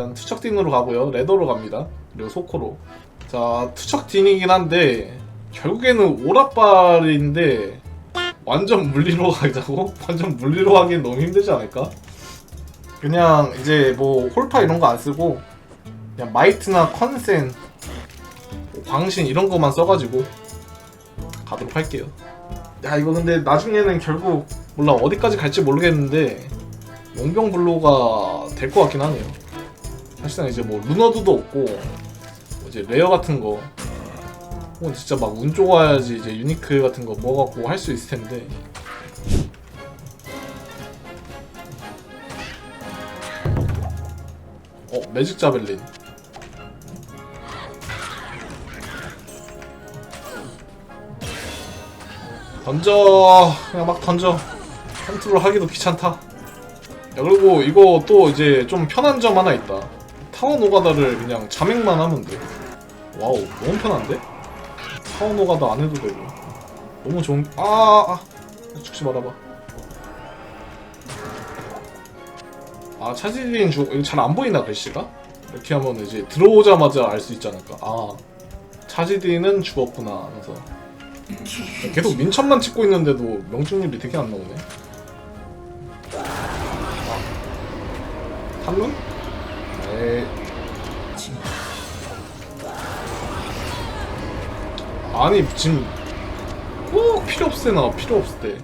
일단 투척 딘으로 가고요. 레더로 갑니다. 그리고 소코로. 자, 투척 딘이긴 한데 결국에는 오락발인데 완전 물리로 가자고? 완전 물리로 하기엔 너무 힘들지 않을까? 그냥 이제 뭐 홀파 이런 거 안 쓰고 그냥 마이트나 컨센, 뭐 광신 이런 거만 써가지고 가도록 할게요. 야 이거 근데 나중에는 결국 몰라 어디까지 갈지 모르겠는데 용병 블로가 될 것 같긴 하네요. 사실상 이제 뭐 루너드도 없고 뭐 이제 레어 같은 거 혹은 진짜 막 운 좋아야지 이제 유니크 같은 거 먹어갖고 할 수 있을 텐데. 어 매직 자벨린. 던져! 그냥 막 던져. 컨트롤 하기도 귀찮다. 야 그리고 이거 또 이제 좀 편한 점 하나 있다 타워 노가다를 그냥 자맹만 하면 돼 와우 너무 편한데? 타워 노가다 안 해도 되고 너무 좋은 아, 아. 죽지 말아봐 아 차지린 죽 이거 잘 안 보이나 글씨가? 이렇게 하면 이제 들어오자마자 알 수 있지 않을까 아 차지디는 죽었구나 하면서 계속 민첩만 찍고 있는데도 명중률이 되게 안 나오네. 아. 탈론? 네. 아니 지금 꼭 필요 없을 때나 필요 없을 때.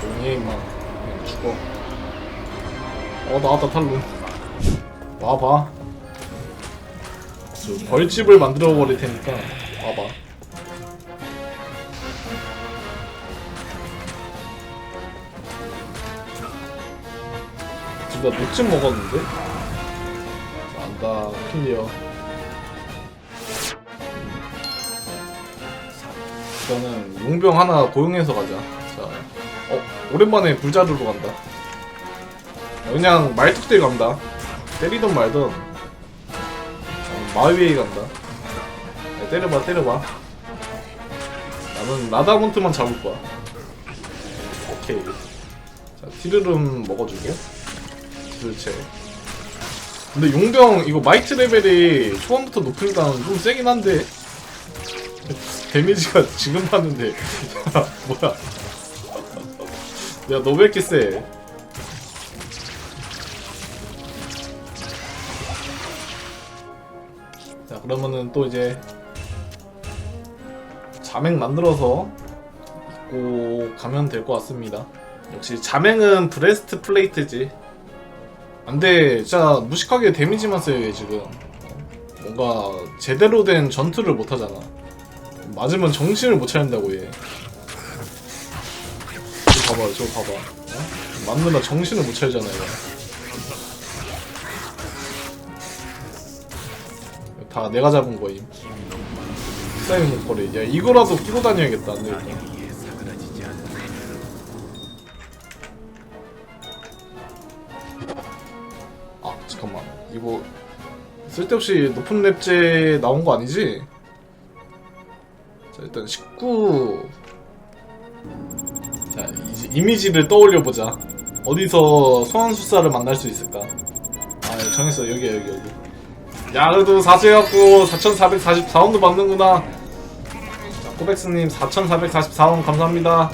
조용히 임마 그냥 죽어. 어 나왔다 탈론 와봐. 저 벌집을 만들어 버릴 테니까 와봐 둘다 녹즙 먹었는데? 자, 안다 클리어 저는 용병 하나 고용해서 가자. 자, 어 오랜만에 불자루로 간다. 그냥 말뚝대 간다. 때리던 말던. 어, 마위에 간다. 야, 때려봐 때려봐. 나는 라다몬트만 잡을 거야. 오케이. 자 티르름 먹어주고 도대체 근데 용병 이거 마이트 레벨이 초반부터 높으니까 좀 세긴 한데. 데미지가 지금 봤는데. 야 뭐야. 야 너 왜 이렇게 세? 자 그러면은 또 이제 자맹 만들어서 입고 가면 될 것 같습니다. 역시 자맹은 브레스트 플레이트지 안돼. 진짜 무식하게 데미지만 써요 얘 지금 뭔가 제대로 된 전투를 못하잖아. 맞으면 정신을 못 차린다고 얘. 저거 봐봐 저거 봐봐. 어? 맞느라 정신을 못 차리잖아 얘. 다 내가 잡은 거임. 사이는 목걸이. 야 이거라도 끼고 다녀야겠다 안되겠다 이거 쓸데없이 높은 랩제 나온 거 아니지? 자 일단 19 자, 이제 이미지를 떠올려 보자. 어디서 소환수사를 만날 수 있을까? 아, 정했어. 여기야, 여기, 여기. 야, 그래도 4세였고 4,444원도 받는구나. 자, 코백스님 4,444원 감사합니다.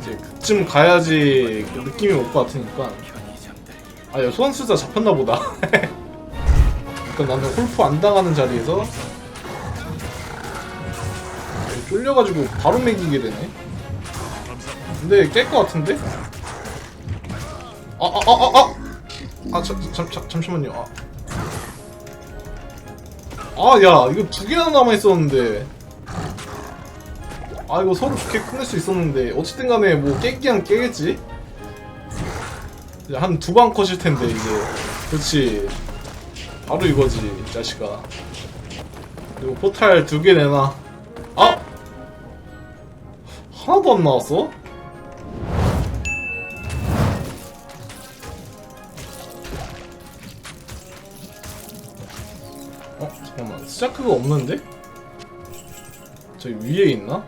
이제 그쯤 가야지 그 느낌이 올 것 같으니까. 아, 야, 소환수사 잡혔나 보다. 그러니까 나는 홀프 안 당하는 자리에서 쫄려가지고 바로 매기게 되네. 근데 깰 것 같은데? 아, 아, 아, 아, 아! 아, 잠, 잠, 잠, 잠시만요. 아. 아, 야, 이거 두 개나 남아있었는데. 아, 이거 서로 좋게 끝낼 수 있었는데. 어쨌든 간에 뭐 깨기한 깨겠지? 한 두방 컷일 텐데, 이제. 그렇지. 바로 이거지, 이 자식아. 그리고 포탈 두 개 내놔. 아! 하나도 안 나왔어? 어? 잠깐만 스자크가 없는데? 저기 위에 있나?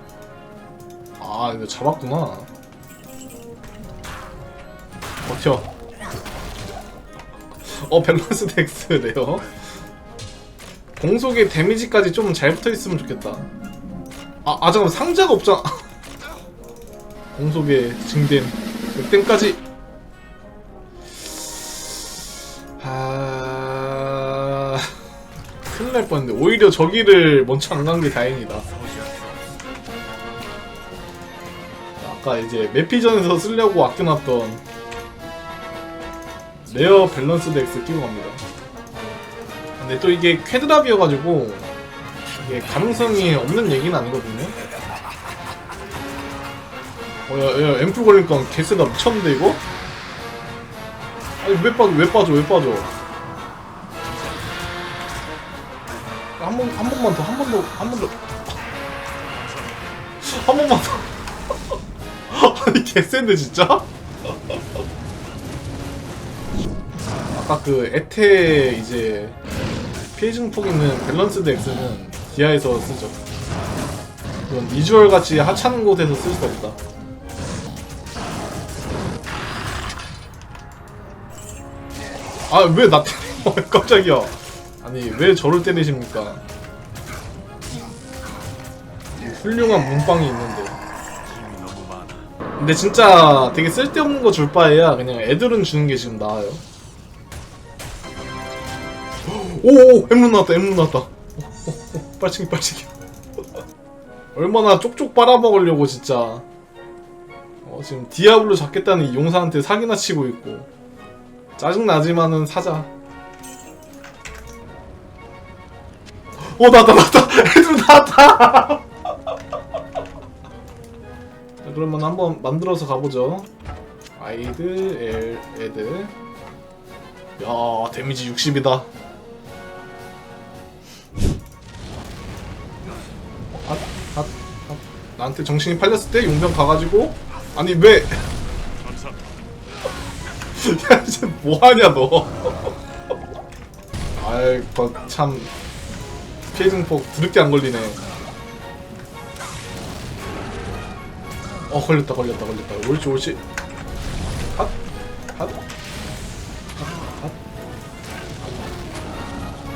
아 이거 잡았구나 버텨 어 밸런스 덱스래요? 공속에 데미지까지 좀 잘 붙어있으면 좋겠다. 아, 아 잠깐만 상자가 없잖아. 공속에 증된 늑댐까지. 아... 큰일 날 뻔했는데 오히려 저기를 먼저 안 간 게 다행이다. 아까 이제 매피전에서 쓰려고 아껴놨던 레어 밸런스 덱스 끼고 갑니다 근데 또 이게 쾌드랍이어가지고 이게 가능성이 없는 얘기는 아니거든요 어, 야, 야, 앰플 걸리니까 개쎄다 미쳤는데, 이거? 아니, 왜 빠져, 왜 빠져, 왜 빠져? 한 번, 한 번만 더, 한 번 더, 한 번 더. 한 번만 더. 아니, 개쎄인데, 진짜? 아까 그, 에테, 이제, 피해 증폭 있는 밸런스 덱스는 디아에서 쓰죠. 그건 이주얼 같이 하찮은 곳에서 쓸 수 없다. 아 왜 나 때려 깜짝이야. 아니 왜 저를 때리십니까? 이 훌륭한 문빵이 있는데. 근데 진짜 되게 쓸데없는 거 줄 바에야 그냥 애들은 주는 게 지금 나아요 오오 엠룬 나왔다 엠룬 나왔다 빨치기 빨치기 얼마나 쪽쪽 빨아먹으려고 진짜 어, 지금 디아블로 잡겠다는 이 용사한테 사기나 치고 있고 짜증나지만은 사자. 오 나왔다 나왔다 애들 나왔다. 자, 그러면 한번 만들어서 가보죠. 아이드 엘 에드. 야 데미지 60이다. 나한테 정신이 팔렸을 때 용병 가가지고 아니 왜? 야, 이제 뭐하냐, 너. 아이, 참. 피해 증폭 드럽게 안 걸리네. 어, 걸렸다, 걸렸다, 걸렸다. 옳지, 옳지. 핫, 핫, 핫, 핫.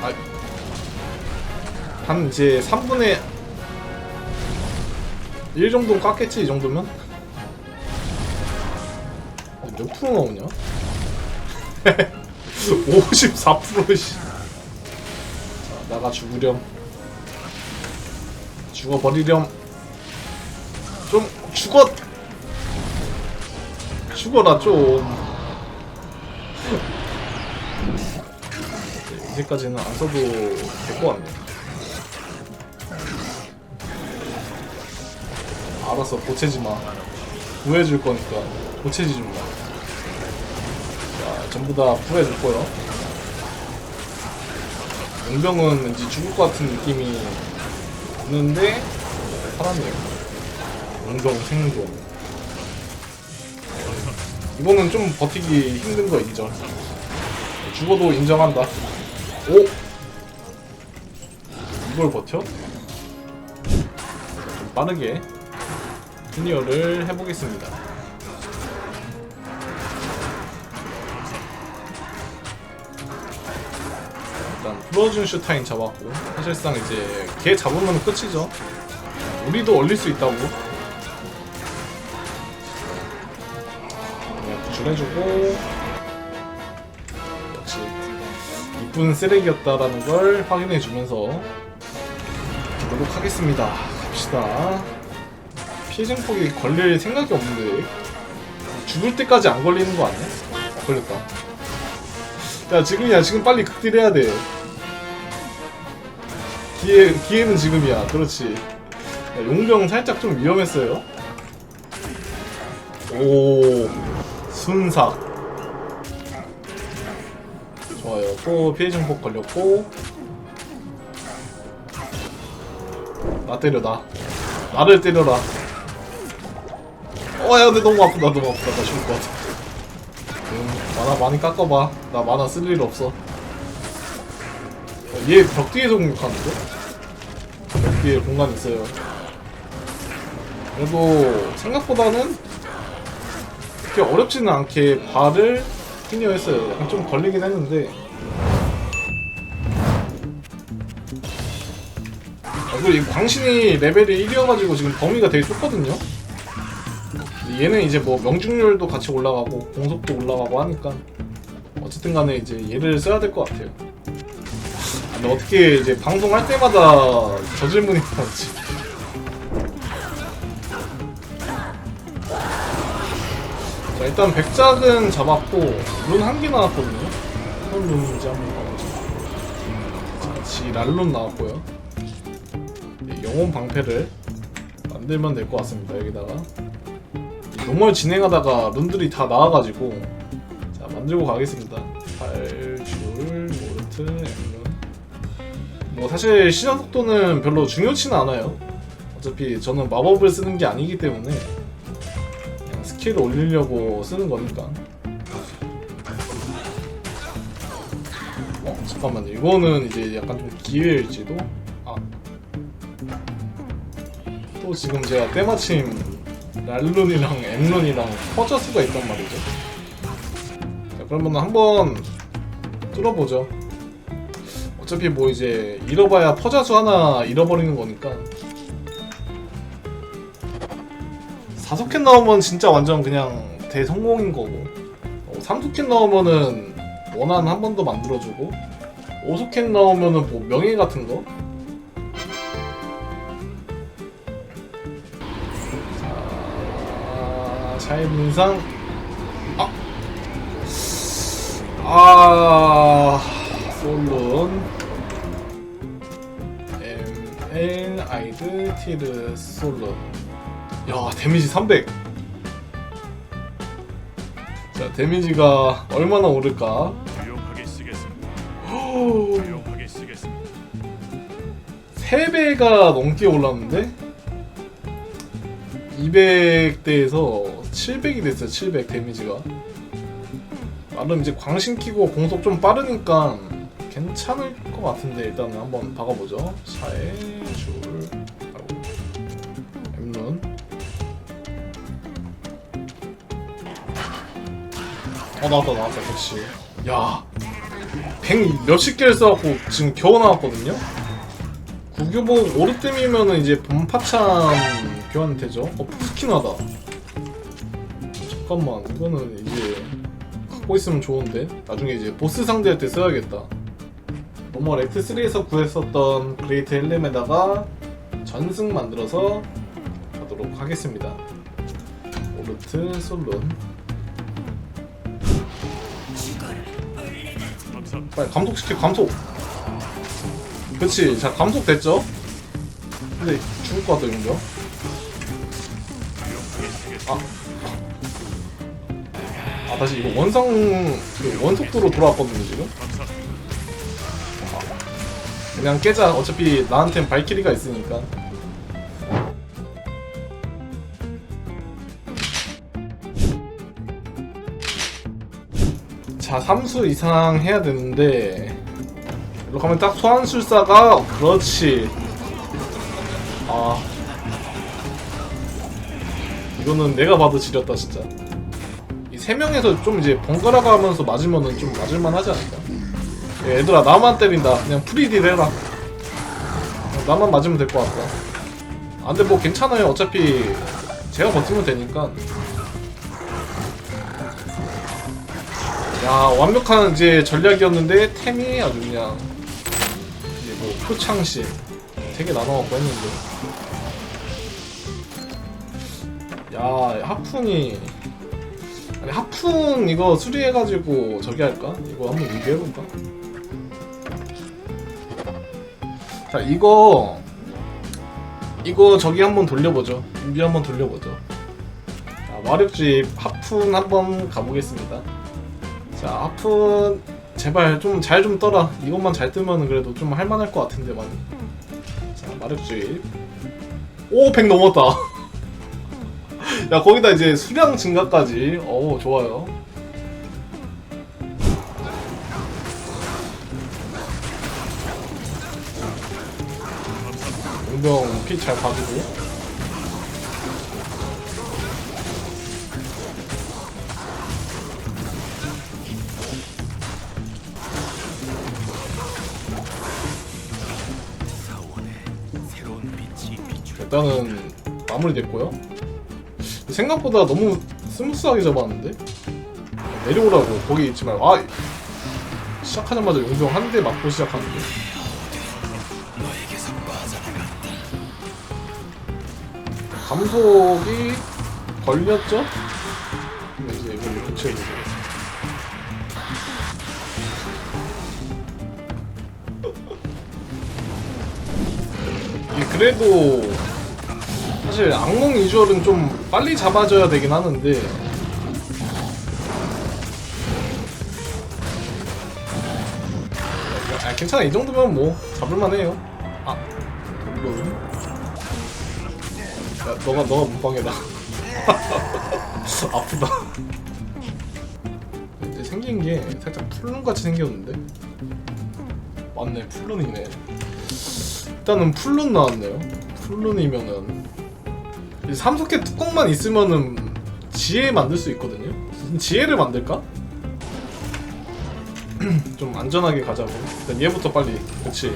아, 한 이제 3분의 1 정도는 깎겠지, 이 정도면? 어, 몇 프로 나오냐? 54%씨. 자, 나가 죽으렴. 죽어버리렴. 좀 죽어. 죽어라 좀. 이제까지는 안 써도 될 것 같네. 알았어, 보채지 마. 구해줄 거니까 보채지 좀 마. 자, 전부 다 구해줄 거요. 용병은 왠지 죽을 것 같은 느낌이 있는데 살았네요. 용병 생존. 이거는 좀 버티기 힘든 거 인정. 죽어도 인정한다. 오! 이걸 버텨? 좀 빠르게 클리어를 해보겠습니다. 일단 프로즌 슈타인 잡았고 사실상 이제 걔 잡으면 끝이죠. 우리도 얼릴 수 있다고. 네, 구출해주고 역시 이쁜 쓰레기였다라는 걸 확인해주면서 노력하겠습니다. 갑시다. 피해증폭이 걸릴 생각이 없는데 죽을 때까지 안 걸리는 거 아니야? 아, 걸렸다. 야 지금이야 지금 빨리 극딜해야 돼. 기회 기회는 지금이야. 그렇지. 야, 용병 살짝 좀 위험했어요. 오 순삭. 좋아요. 또 피해 증폭 걸렸고. 나 때려 나. 나를 때려라. 어, 야, 근데 너무 아프다, 너무 아프다. 나 죽을 것 같아. 음, 만화 많이 깎아봐. 나 만화 쓸 일 없어. 어, 얘벽 뒤에서 공격하는데? 벽 뒤에 공간 있어요. 그래도 생각보다는 그렇게 어렵지는 않게 발을 클리어했어요. 약간 좀 걸리긴 했는데. 아, 그리고 이 광신이 레벨이 1이어가지고 지금 범위가 되게 좁거든요. 얘는 이제 뭐 명중률도 같이 올라가고 공속도 올라가고 하니까 어쨌든 간에 이제 얘를 써야 될 것 같아요. 아, 근데 어떻게 이제 방송할 때마다 저 질문이 나왔지? 자 일단 백작은 잡았고 룬 한 개 나왔거든요. 어떤 룬인지 한번 봐보죠. 자, 지랄룬 나왔고요. 네, 영혼 방패를 만들면 될 것 같습니다. 여기다가 노멀 진행하다가 룬들이 다 나와가지고 자 만들고 가겠습니다. 발줄 모르트 엠룬 뭐 사실 시전 속도는 별로 중요치는 않아요. 어차피 저는 마법을 쓰는 게 아니기 때문에 그냥 스킬을 올리려고 쓰는 거니까. 어 잠깐만요. 이거는 이제 약간 좀 기회일지도. 아. 또 지금 제가 때마침 랄룬이랑 엠룬이랑 퍼져수가 있단 말이죠. 자 그러면 한번 뚫어보죠. 어차피 뭐 이제 잃어봐야 퍼자수 하나 잃어버리는 거니까. 사소캔 나오면 진짜 완전 그냥 대성공인 거고 어, 삼소캔 나오면은 원한 한 번 더 만들어주고 오소캔 나오면은 뭐 명예 같은 거 자, 차이분상? 아, 아, 솔론. ML 아이드 티르 솔론. 야 데미지 300 자, 데미지가 얼마나 오를까? 유용하게 쓰겠습니다. 오, 유용하게 쓰겠습니다. 3배가 넘게 올랐는데? 200대에서 700이 됐어요 700 데미지가. 나름 이제 광신 키고 공속 좀 빠르니까 괜찮을 것 같은데 일단 한번 박아보죠. 샤에 줄 아이고 엠룬 어 나왔다 나왔다 역시 야 100 몇십 개를 써갖고 지금 겨우 나왔거든요? 구교복 오르템이면은 이제 본파참 교환 되죠? 어, 푸스키나다. 잠깐만, 이거는 이제 갖고 있으면 좋은데? 나중에 이제 보스 상대할 때 써야겠다. 노멀 액트3에서 구했었던 그레이트 헬렘에다가 전승 만들어서 가도록 하겠습니다. 오르트 솔론. 빨리 감속시켜, 감속! 그치, 자, 감속됐죠? 근데 죽을 것 이거. 유용하 다시 이거 원상 그 원속도로 돌아왔거든요 지금. 그냥 깨자. 어차피 나한텐 발키리가 있으니까. 자 3수 이상 해야 되는데 이렇게 하면 딱 소환술사가 그렇지. 아. 이거는 내가 봐도 지렸다 진짜. 이 세 명에서 좀 이제 번갈아 가면서 맞으면은 좀 맞을만 하지 않을까? 야, 얘들아 나만 때린다. 그냥 프리딜 해라. 나만 맞으면 될 것 같다. 아 근데 뭐 괜찮아요. 어차피 제가 버티면 되니까. 야 완벽한 이제 전략이었는데 템이 아주 그냥 이제 뭐 표창시 되게 나눠갖고 했는데. 야 하푼이 하푼 이거 수리해가지고 저기 할까? 이거 한번 리뷰해볼까? 자 이거 이거 저기 한번 돌려보죠. 준비 한번 돌려보죠. 자 마력집 하푼 한번 가보겠습니다. 자 하푼 제발 좀 잘 좀 떠라. 이것만 잘 뜨면 그래도 좀 할만할 것 같은데 많이. 자 마력집. 오 100 넘었다 야 거기다 이제 수량 증가까지. 어우 좋아요. 용병 피 잘 봐주고. 일단은 마무리 됐고요. 생각보다 너무 스무스하게 잡았는데? 내려오라고. 거기 있지 말고 아! 시작하자마자 용병 한 대 맞고 시작하는데. 감속이 걸렸죠? 근데 이제 이걸 이게 그래도 사실 악몽 이주얼은 좀 빨리 잡아줘야 되긴 하는데. 아 괜찮아. 이 정도면 뭐 잡을만해요. 아 물론 야 너가 너가 문방해다. 아프다. 이제 생긴 게 살짝 풀룬 같이 생겼는데? 맞네 풀룬이네. 일단은 풀룬 나왔네요. 풀룬이면은. 이 삼속회 뚜껑만 있으면은 지혜 만들 수 있거든요? 지혜를 만들까? 좀 안전하게 가자고. 일단 얘부터 빨리. 그치?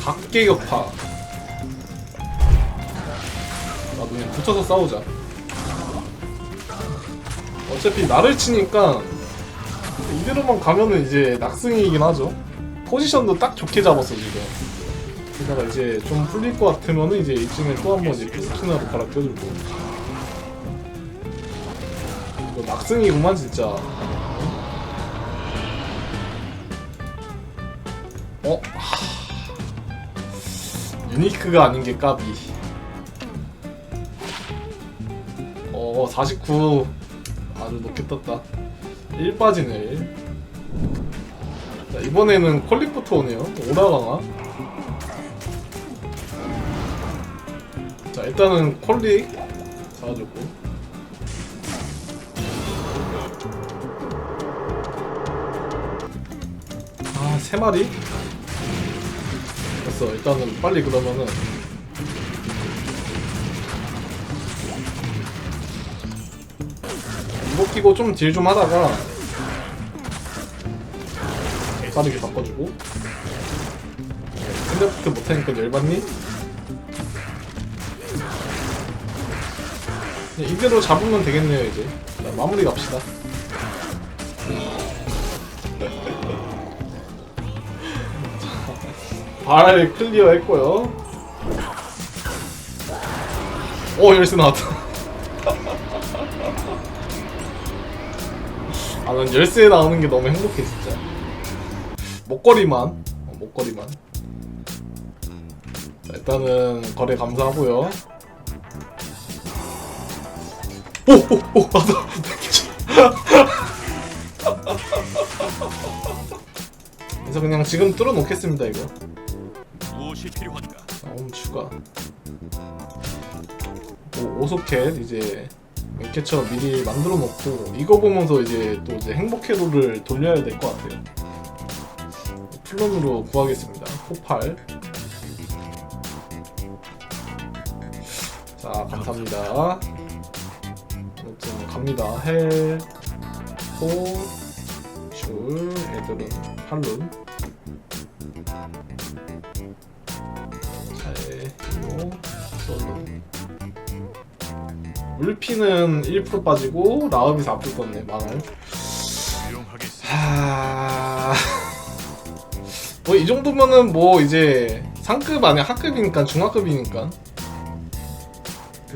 각계격파. 나도 그냥 붙어서 싸우자. 어차피 나를 치니까 이대로만 가면은 이제 낙승이긴 하죠 포지션도 딱 좋게 잡았어 지금. 게다가 이제 좀 풀릴 것 같으면은 이제 2층에 또 한 번 이제 플스키나로 갈아 껴주고. 이거 낙승이구만 진짜. 어? 하... 유니크가 아닌 게 까비. 어, 49 아주 높게 떴다. 1 빠지네 1 자, 이번에는 퀄릭부터 오네요 오라가나 자 일단은 퀄릭 잡아줬고 아, 세 마리? 됐어. 일단은 빨리 그러면은 이거 끼고 좀 딜 좀 하다가 빠르게 바꿔주고 핸드부터 못하니까 열받니? 이대로 잡으면 되겠네요 이제 자, 마무리 갑시다 발 클리어 했고요. 오 열쇠 나왔다. 아 난 열쇠 나오는 게 너무 행복해 진짜. 목걸이만 어, 목걸이만. 자, 일단은 거래 감사하고요. 오오오 나다. 그래서 그냥 지금 뚫어 놓겠습니다 이거. 무엇이 필요한가? 다음 추가 오, 오소켓 이제 앵캐쳐 미리 만들어 놓고 이거 보면서 이제 또 이제 행복회로를 돌려야 될 것 같아요 플론으로 구하겠습니다. 포팔 자 감사합니다. 아무튼 갑니다. 헬, 호, 줄, 애들은 팔룬 잘 요 솔로 물피는 1% 빠지고 라업이 4% 떴네 망할 뭐 이 정도면은 뭐 이제 상급 아니야 하급이니까 중하급이니까.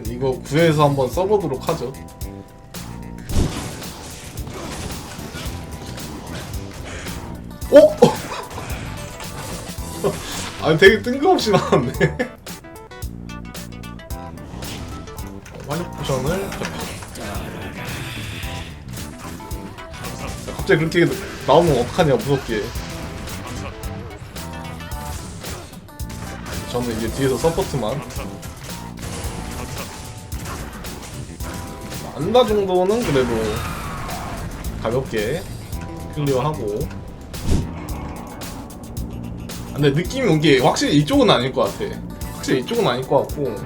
이거 구해서 한번 써보도록 하죠. 어? 아니 되게 뜬금없이 나왔네. 활력 포션을 자, 갑자기 그렇게 나오면 어떡하냐 무섭게 저는 이제 뒤에서 서포트만. 안다 정도는 그래도 가볍게 클리어하고. 아, 근데 느낌이 온 게 확실히 이쪽은 아닐 것 같아. 확실히 이쪽은 아닐 것 같고.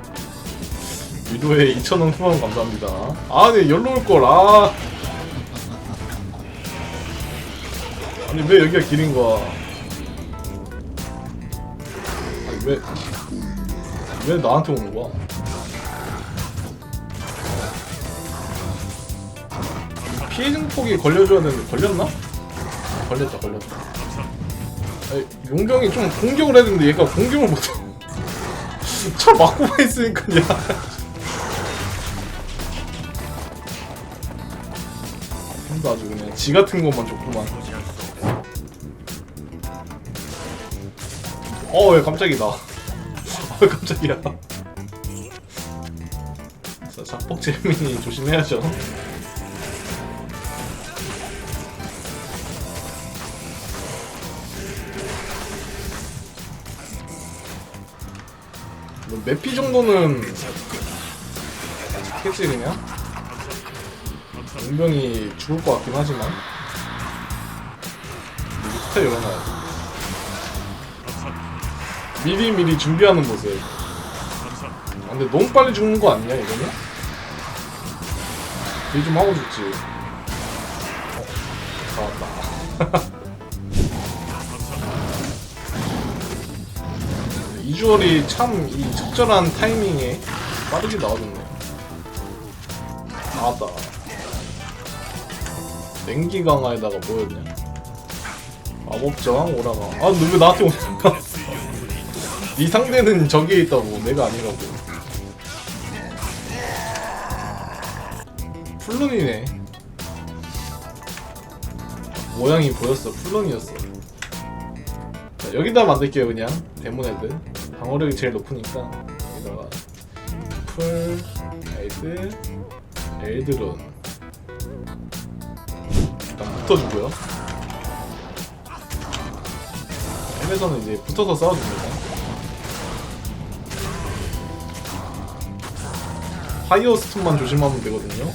위도에 2,000원 후원 감사합니다. 아네 열로 올걸 아. 아니 왜 여기가 길인 거야 왜 나한테 오는 거야? 피해 증폭이 걸려줘야 되는데 걸렸나? 걸렸다 걸렸다. 아니, 용병이 좀 공격을 해야 되는데 얘가 공격을 못해. 차 맞고만 있으니까 야 힘도 아주 그냥 지 같은 것만 좋구만. 어왜 깜짝이다. 왜 깜짝이야. 자 작복 재민이 조심해야죠. 뭐 몇피 정도는 아직겠지 그냥 용병이 죽을 것 같긴 하지만. 리부터 일어나야지 미리 미리 준비하는 모습 아, 근데 너무 빨리 죽는 거 아니냐 이거는? 일 좀 하고 죽지 어, 나왔다 이주얼이 참 이 적절한 타이밍에 빠르게 나와줬네. 나왔다. 냉기 강화에다가 뭐였냐? 마법 저항 오라가. 아, 너 왜 나한테 오냐? 네 상대는 저기에 있다고, 내가 아니라고. 플룬이네. 모양이 보였어. 플룬이었어. 자, 여기다 만들게요 그냥 데모네드 방어력이 제일 높으니까 여기다가 풀 에이드 에이드론 일단 붙어주고요 앱에서는 이제 붙어서 싸워줍니다 파이어 스톤만 조심하면 되거든요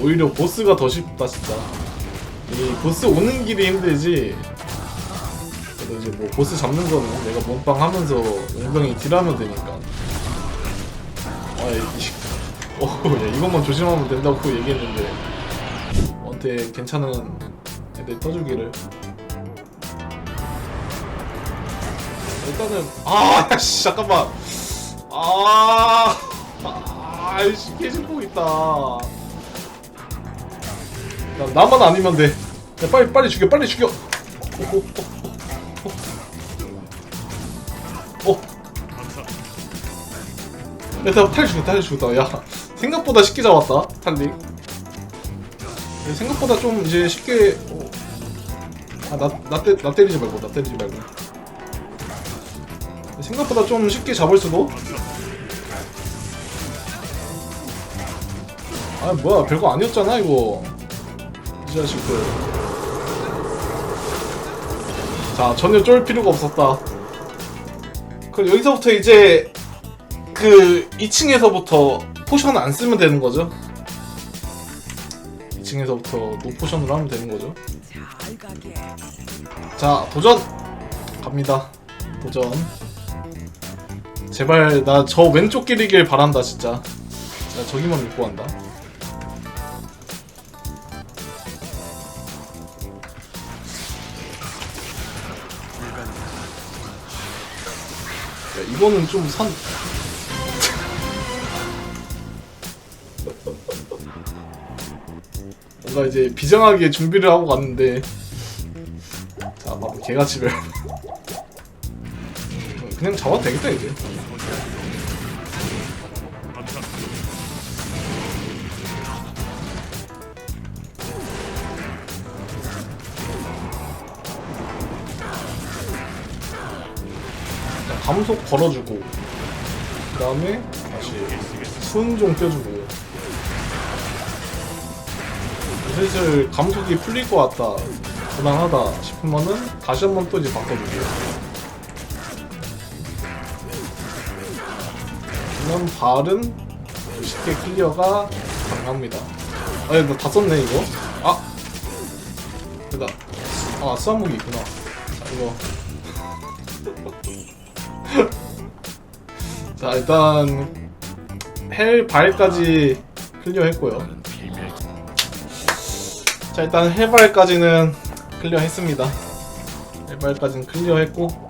오히려 보스가 더 쉽다 진짜 이 보스 오는 길이 힘들지. 그래도 이제 뭐 보스 잡는 거는 내가 몸빵 하면서 용병이 딜하면 되니까. 아, 이, 어, 야, 이것만 조심하면 된다고 얘기했는데. 원태 괜찮은 애들 떠주기를. 일단은 아, 야, 씨, 잠깐만. 아, 아, 아이씨, 깨진폭 있다. 야, 나만 아니면 돼. 야, 빨리 빨리 죽여, 빨리 죽여. 어, 어, 어, 어, 어. 어. 야, 나 탈 죽였다, 탈 죽였다. 야, 생각보다 쉽게 잡았다, 탈릭. 야, 생각보다 좀 이제 쉽게. 어. 아, 나, 나, 때, 나 때리지 말고, 나 때리지 말고. 생각보다 좀 쉽게 잡을 수도. 아, 뭐야, 별거 아니었잖아, 이거. 이 자식들. 자, 전혀 쫄 필요가 없었다. 그럼 여기서부터 이제 그 2층에서부터 포션 안 쓰면 되는 거죠? 2층에서부터 노포션으로 하면 되는 거죠? 자, 도전! 갑니다. 도전. 제발 나 저 왼쪽 길이길 바란다 진짜. 나 저기만 믿고 간다. 이거는 좀 산. 뭔가 이제 비장하게 준비를 하고 갔는데. 자, 바로 개같이 별. 그냥 잡아도 되겠다, 이제. 감속 걸어주고 그 다음에 다시 순종 껴주고. 슬슬 감속이 풀릴 것 같다. 무난하다 싶으면은 다시 한번 또 이제 바꿔주게요. 그러면 발은 쉽게 클리어가 가능합니다. 아니 나다 썼네 이거. 아! 됐다. 아 수화목이 있구나. 자 이거 자 일단 헬 발까지 클리어했고요. 자 일단 헬 발까지는 클리어했습니다. 개발까지는 클리어했고